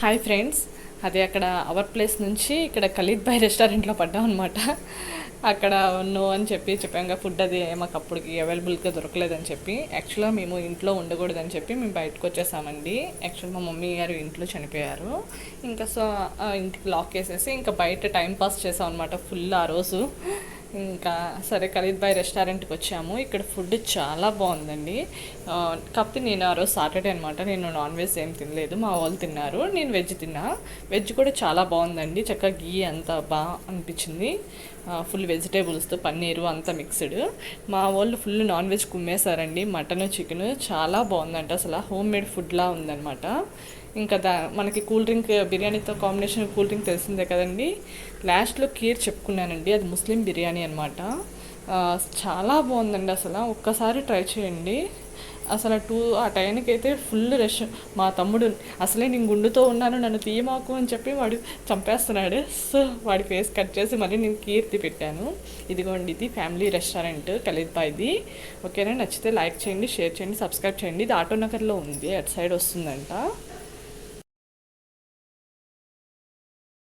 Hi friends. అదే అక్కడ our place నుంచి ఇక్కడ ఖలీద్ బాయ్ రెస్టారెంట్లో పడ్డాం అనమాట అక్కడ నో అని చెప్పి చెప్పాక ఫుడ్ అది మాకు అప్పటికి అవైలబుల్గా దొరకలేదని చెప్పి. యాక్చువల్గా మేము ఇంట్లో ఉండకూడదని చెప్పి మేము బయటకు వచ్చేసామండి. యాక్చువల్ మా మమ్మీ గారు ఇంట్లో చనిపోయారు. ఇంకా సో ఇంటికి లాక్ వేసేసి ఇంకా బయట టైం పాస్ చేసాం అనమాట ఫుల్ ఆ రోజు. ఇంకా సరే ఖలీద్ బాయ్ రెస్టారెంట్కి వచ్చాము. ఇక్కడ ఫుడ్ చాలా బాగుందండి. కాకపోతే నేను ఆ రోజు సాటర్డే అనమాట నేను నాన్ వెజ్ ఏం తినలేదు. మా వాళ్ళు తిన్నారు. నేను వెజ్ తిన్నా. వెజ్ కూడా చాలా బాగుందండి. చక్కగా గీ అంతా బాగా అనిపించింది. ఫుల్ వెజిటేబుల్స్తో పన్నీరు అంతా మిక్స్డ్. మా వాళ్ళు ఫుల్ నాన్ వెజ్ కుమ్మేశారండి. మటన్ చికెన్ చాలా బాగుందంట. అసలు హోమ్ మేడ్ ఫుడ్లా ఉందన్నమాట. ఇంకా దా మనకి కూల్ డ్రింక్ బిర్యానీతో కాంబినేషన్ కూల్ డ్రింక్ తెలిసిందే కదండి. లాస్ట్లో కీర్ చెప్పుకున్నానండి. అది ముస్లిం బిర్యానీ అనమాట చాలా బాగుందండి అసలు. ఒక్కసారి ట్రై చేయండి. అసలు టూ ఆ టైంకి అయితే ఫుల్ రష్. మా తమ్ముడు అసలే నేను గుండుతో ఉన్నాను నన్ను తీయమాకు అని చెప్పి వాడు చంపేస్తున్నాడు. సో వాడి ఫేస్ కట్ చేసి మళ్ళీ నేను కీర్తి పెట్టాను. ఇదిగోండి ఇది ఫ్యామిలీ రెస్టారెంట్ కలిద్బాయిది ఓకేనా? నచ్చితే లైక్ చేయండి షేర్ చేయండి సబ్స్క్రైబ్ చేయండి. ఇది ఆటో నగర్లో ఉంది అటు సైడ్ వస్తుందంట.